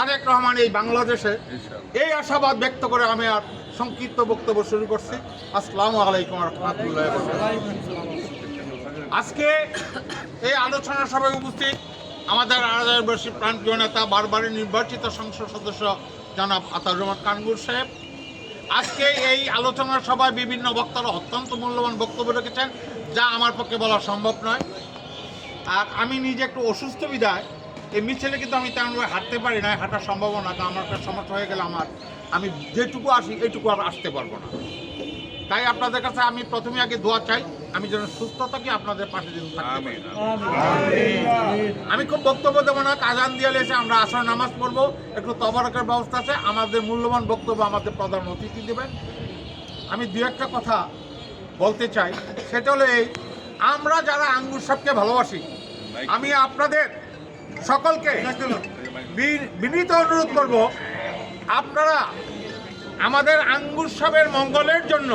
তারেক রহমান এই বাংলাদেশে এই আশাবাদ ব্যক্ত করে আমি আর সংক্ষিপ্ত বক্তব্য শুরু করছি। আসসালামু আলাইকুম রহমতুল্লাহ আজকে এই আলোচনা সভায় উপস্থিত আমাদের আড়াইয়ের বেশি প্রান্তীয় নেতা বারবারই নির্বাচিত সংসদ সদস্য জনাব আতার রহমান কানগুর সাহেব। আজকে এই আলোচনা সভায় বিভিন্ন বক্তারা অত্যন্ত মূল্যবান বক্তব্য রেখেছেন যা আমার পক্ষে বলা সম্ভব নয়। আর আমি নিজে একটু অসুস্থ বিদায় এই মিছিলে কিন্তু আমি তেমনভাবে হাঁটতে পারি না হাঁটার সম্ভাবনা তো আমার একটা সমস্যা হয়ে গেলে আমার। আমি যেটুকু আসি এইটুকু আর আসতে পারব না। তাই আপনাদের কাছে আমি প্রথমে আগে দোয়া চাই আমি যেন সুস্থ থাকি আপনাদের পাশে যেন থাকতে আমি খুব বক্তব্য দেবো না কাজান দিয়ে এসে আমরা আসর নামাজ পড়ব একটু তবরকের ব্যবস্থা আছে আমাদের মূল্যবান বক্তব্য আমাদের প্রধান অতিথি দেবেন। আমি দু একটা কথা বলতে চাই সেটা হলো এই আমরা যারা আঙ্গুর সাপকে ভালোবাসি আমি আপনাদের সকলকে বিনীত অনুরোধ করব, আপনারা আমাদের আঙ্গুর সাহেবের মঙ্গলের জন্য,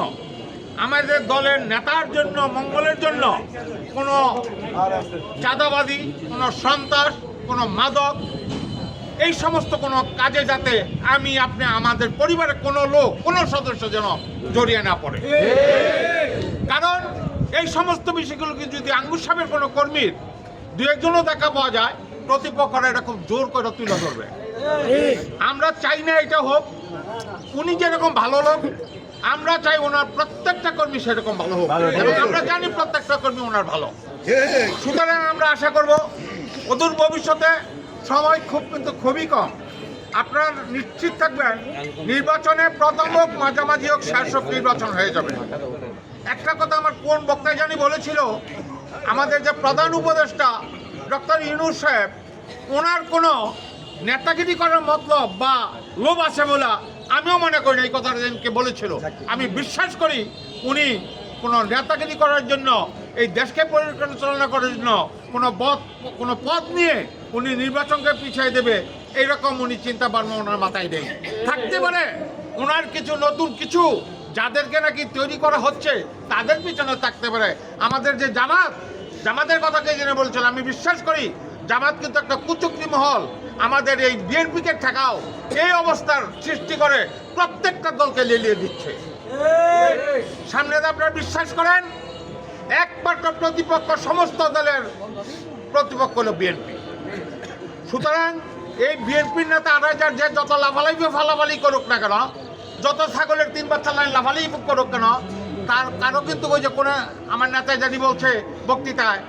আমাদের দলের নেতার জন্য, মঙ্গলের জন্য কোনো চাঁদাবাদী কোনো সন্ত্রাস, কোনো মাদক, এই সমস্ত কোনো কাজে যাতে আমি, আপনি আমাদের পরিবারের কোনো লোক, কোনো সদস্য যেন জড়িয়ে না পড়ে। কারণ এই সমস্ত বিষয়গুলোকে যদি আঙ্গুর সাহেবের কোনো কর্মীর দু একজনও দেখা পাওয়া যায় প্রতিপক্ষরা এটা খুব জোর করে তুলে ধরবে। আমরা চাই না এটা হোক উনি যেরকম ভালো লোক আমরা চাই ওনার প্রত্যেকটা কর্মী সেরকম ভালো হোক। এবং আমরা জানি প্রত্যেকটা কর্মী ওনার ভালো। সুতরাং আমরা আশা করব অদূর ভবিষ্যতে সময় খুব কিন্তু খুবই কম। আপনারা নিশ্চিত থাকবেন নির্বাচনে প্রথম হোক মাঝামাঝি হোক শেষ হোক নির্বাচন হয়ে যাবে। একটা কথা আমার কোন বক্তায় জানি বলেছিল আমাদের যে প্রধান উপদেষ্টা ডক্টর ইউনুস সাহেব, ওনার কোনো নেতাগিরি করার মতলব বা লোভ আছে বলে আমিও মনে করি না, এই কথাটা যেদিনকে বলেছিল। আমি বিশ্বাস করি উনি কোনো নেতাগিরি করার জন্য, এই দেশকে পরিচালনা করার জন্য কোনো পথ কোনো পথ নিয়ে উনি নির্বাচনকে পিছিয়ে দেবে, এইরকম উনি চিন্তা ভাবনা ওনার মাথায় নেই। থাকতে পারে ওনার কিছু নতুন কিছু যাদেরকে নাকি তৈরি করা হচ্ছে, তাদের পিছনে থাকতে পারে। আমাদের যে জামাত জামাতের কথা কে জেনে বলছিল? আমি বিশ্বাস করি জামাত কিন্তু একটা কুচুক্তি মহল। আমাদের এই বিএনপিকে ঠেকাও। এই অবস্থার সৃষ্টি করে প্রত্যেকটা দলকে লেলিয়ে দিচ্ছে। সামনে আপনারা বিশ্বাস করেন? একমাত্র প্রতিপক্ষ, সমস্ত দলের প্রতিপক্ষ হলো বিএনপি। সুতরাং এই বিএনপির নেতা আড়াইজার যে যত লাফালাফি ফালাফালি করুক না কেন, যত ছাগলের তিন বাচ্চা লাইন লাফালি করুক কেন তার কারও কিন্তু ওই যে কোনো আমার নেতা জানি বলছে বক্তৃতায়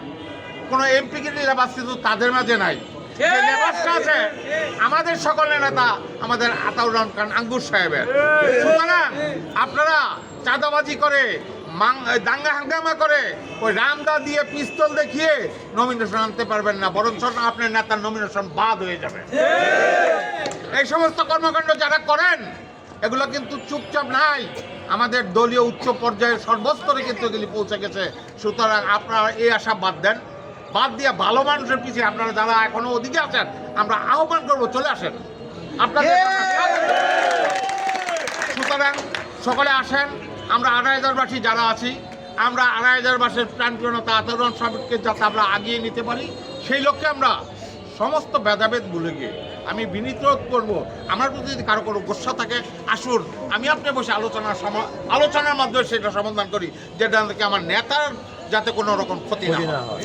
কোনো এমপি কিন্তু লেবাস কিন্তু তাদের মাঝে নাই। আছে আমাদের সকলের নেতা আমাদের আতাউর রহমান খান আঙ্গুর সাহেবের। সুতরাং আপনারা চাঁদাবাজি করে দাঙ্গা হাঙ্গামা করে ওই রামদা দিয়ে পিস্তল দেখিয়ে নমিনেশন আনতে পারবেন না বরঞ্চ আপনার নেতার নমিনেশন বাদ হয়ে যাবে। এই সমস্ত কর্মকাণ্ড যারা করেন এগুলো কিন্তু চুপচাপ নাই। আমাদের দলীয় উচ্চ পর্যায়ে সর্বস্তরে কিন্তু এগুলি পৌঁছে গেছে। সুতরাং আপনারা এই আশা বাদ দেন। বাদ দিয়ে ভালো মানুষের পিছিয়ে আপনারা যারা এখনও ওদিকে আছেন আমরা আহ্বান করব চলে আসেন। আপনাদের সুতরাং সকলে আসেন। আমরা আড়াই হাজারবাসী যারা আছি আমরা আড়াই হাজারবাসীর প্রাণপ্রিয়তা আচরণ সবকে যাতে আমরা আগিয়ে নিতে পারি সেই লক্ষ্যে আমরা সমস্ত ভেদাভেদ ভুলে গিয়ে আমি বিনীত করব। আমার প্রতি যদি কারও কোনো গোসা থাকে আসুন আমি আপনি বসে আলোচনার সম আলোচনার মাধ্যমে সেটা সমাধান করি যেটা থেকে আমার নেতার যাতে কোনো রকম ক্ষতি না হয়।